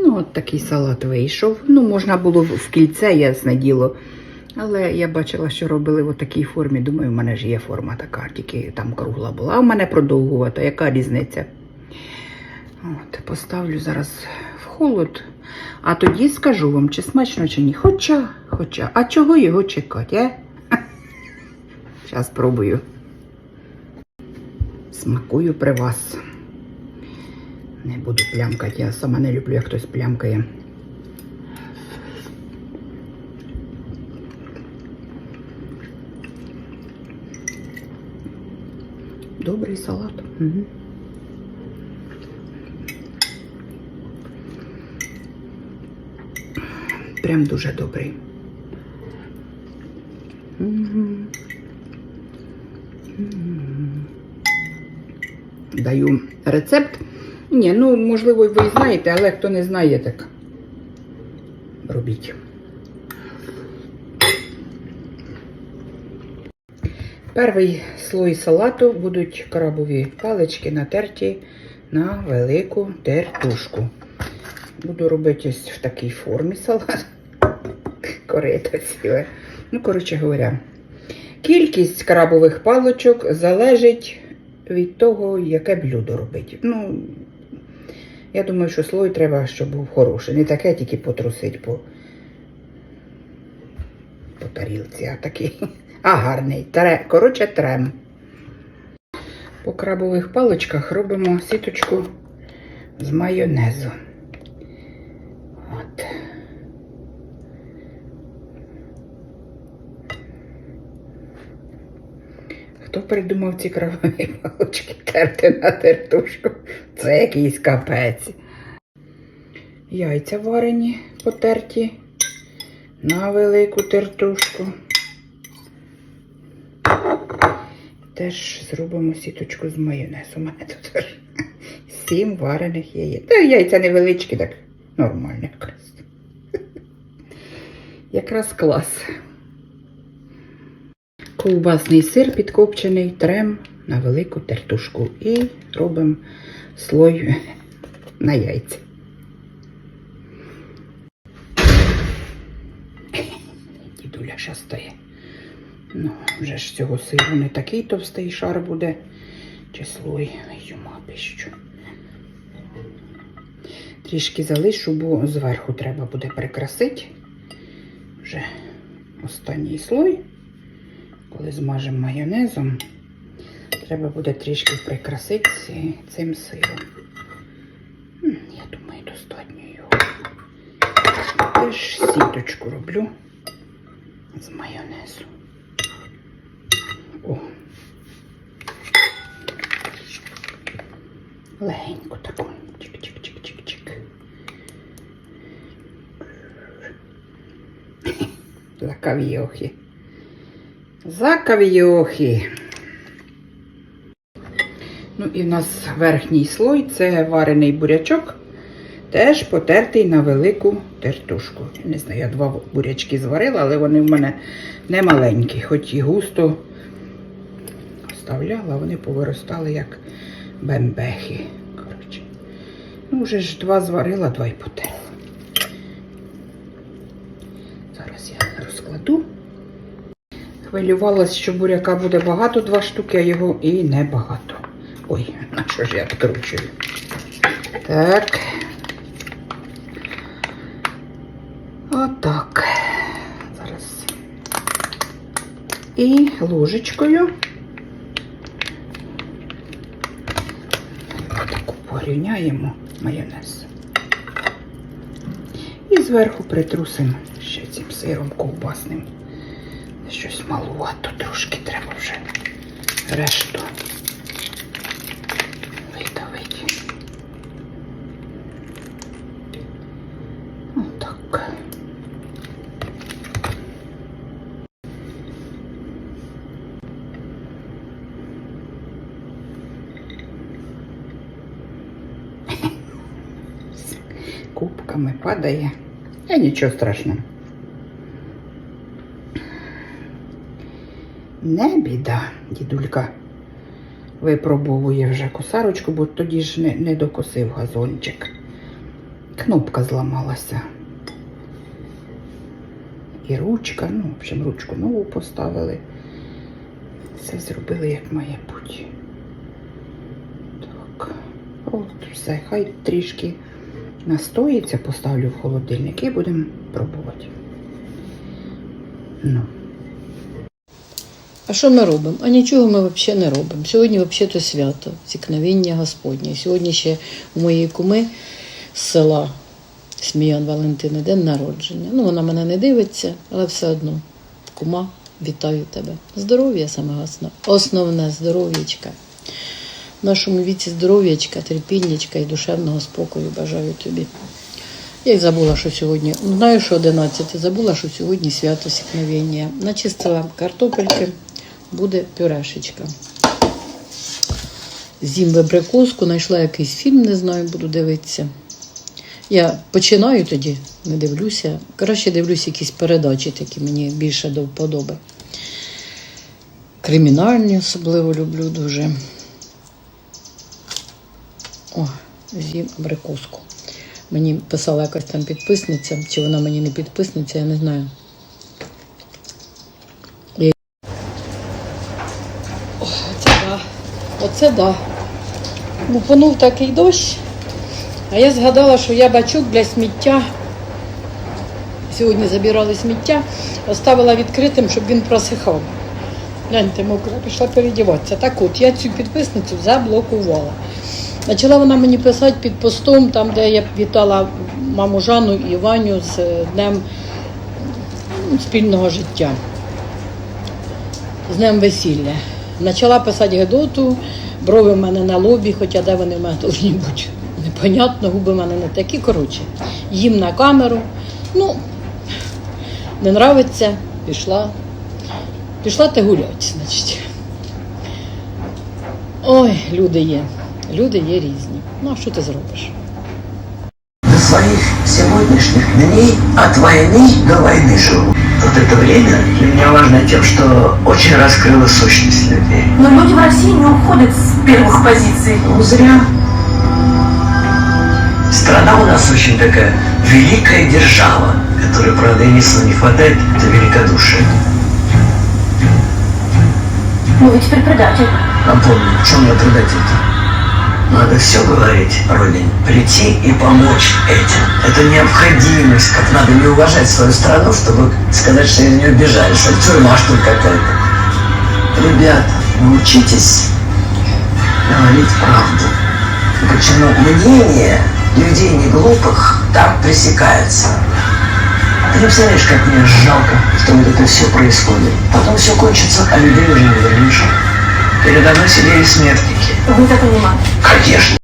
Ну, от такий салат вийшов. Ну, можна було в кільце, ясне діло. Але я бачила, що робили в такій формі. Думаю, в мене ж є форма така, тільки там кругла була. А в мене продовгувата. Яка різниця? От, поставлю зараз в холод. А тоді скажу вам, чи смачно, чи ні. Хоча, хоча, а чого його чекати, а? Зараз спробую. Смакую при вас. Не буду плямкати, я сама не люблю, як хтось плямкає. Добрий салат. Угу. Прям дуже добрий. Мгм. Даю рецепт. Ні, ну можливо, ви і знаєте, але хто не знає, так робіть. Перший слой салату будуть крабові палички натерті на велику тертушку. Буду робити ось в такій формі салат. Корито ціле. Ну, коротше говоря, кількість крабових паличок залежить від того, яке блюдо робити. Ну, я думаю, що слой треба, щоб був хороший. Не таке тільки потрусить по, по тарілці, а такий. А гарний. Тре, коротше, трем. По крабових паличках робимо сіточку з майонезу. Хто придумав ці крабові палички терти на тертушку? Це якийсь капець. Яйця варені, потерті на велику тертушку. Теж зробимо сіточку з майонезу. У мене тут сім варених яєць. Та яйця невеличкі, так нормально якраз. Якраз клас. Ковбасний сир підкопчений, трем на велику тертушку. І робимо слой на яйця. Дідуля ще стає. Ну, вже ж цього сиру не такий товстий шар буде. Чи слой юма пищу. Трішки залишу, бо зверху треба буде прикрасити. Вже останній слой. Коли змажемо майонезом, треба буде трішки прикрасити цим сиром. Я думаю, достатньо його. Теж сіточку роблю з майонезу. О. Легенько таку. Чик-чик-чик-чик-чик. Закав'йохи. Ну і в нас верхній слой це варений бурячок, теж потертий на велику тертушку. Я не знаю, я два бурячки зварила, але вони в мене не маленькі, хоч і густо оставляла, вони повиростали як бембехи. Коротше. Ну, вже ж два зварила, два й потерла. Зараз я розкладу. Хвилювалась, що буряка буде багато, два штуки, а його і небагато. Ой, на що ж я відкручую? Так. Отак. Зараз. І ложечкою. Таку порівняємо майонез. І зверху притрусимо ще цим сиром ковбасним. Щось малувато трошки треба вже решту видавити. Отак. Кубками падає. А нічого страшного. Не біда, дідулька випробовує вже косарочку, бо тоді ж не, не докосив газончик. кнопка зламалася. І ручка, ну, в общем, ручку нову поставили. Все зробили, як має бути. Так. От все, хай трішки настоїться, поставлю в холодильник і будемо пробувати. Ну. А що ми робимо? А нічого ми взагалі не робимо. Сьогодні взагалі то свято, зікновіння Господнє. Сьогодні ще у моєї куми з села Сміян Валентини день народження. Ну, вона мене не дивиться, але все одно. Кума, вітаю тебе. Здоров'я саме основне. Основне здоров'ячка. В нашому віці здоров'ячка, терпіннячка і душевного спокою бажаю тобі. Я й забула, що сьогодні. Ну, знаю, що 11, забула, що сьогодні свято сікновення. Начистила картопельки, буде пюрешечка. З'їм вибрикоску, знайшла якийсь фільм, не знаю, буду дивитися. Я починаю тоді, не дивлюся. Краще дивлюся якісь передачі, такі мені більше до вподоби. Кримінальні особливо люблю дуже. О, з'їм абрикоску. Мені писала якась там підписниця, чи вона мені не підписниця, я не знаю. Я... О, Оце да. Оце да. Лупанув такий дощ. А я згадала, що я бачок для сміття. Сьогодні забирали сміття, оставила відкритим, щоб він просихав. Гляньте, мокра, пішла передіватися. Так от, я цю підписницю заблокувала. Почала вона мені писати під постом, там, де я вітала маму Жанну і Ваню з е, днем спільного життя, з днем весілля. Почала писати Гедоту, брови в мене на лобі, хоча де вони в мене повинні бути. Непонятно, губи в мене не такі. Коротше, їм на камеру. Ну, не нравиться, пішла. Пішла ти гуляти, значить. Ой, люди є. Люди є різні. Ну, а що ти зробиш? до своих сегодняшних дней от войны до войны живу. Вот это время для меня важно тем, что очень раскрыло сущность людей. Но люди в России не уходят с первых позиций. Ну, зря. Страна у нас очень такая великая держава, которой, правда, единственное не хватает, это великодушие. Ну вы теперь предатель. Напомню, в чем я предатель-то? Надо все говорить родине, прийти и помочь этим. Это необходимость, как надо не уважать свою страну, чтобы сказать, что из нее бежали, что тюрьма что ли какая-то. Ребята, научитесь говорить правду. Почему мнение людей не глупых так пресекается. Ты не представляешь, как мне жалко, что вот это все происходит. Потом все кончится, а людей уже не вернешь. Передо мной сидели смертники. Вы это понимаете. Конечно.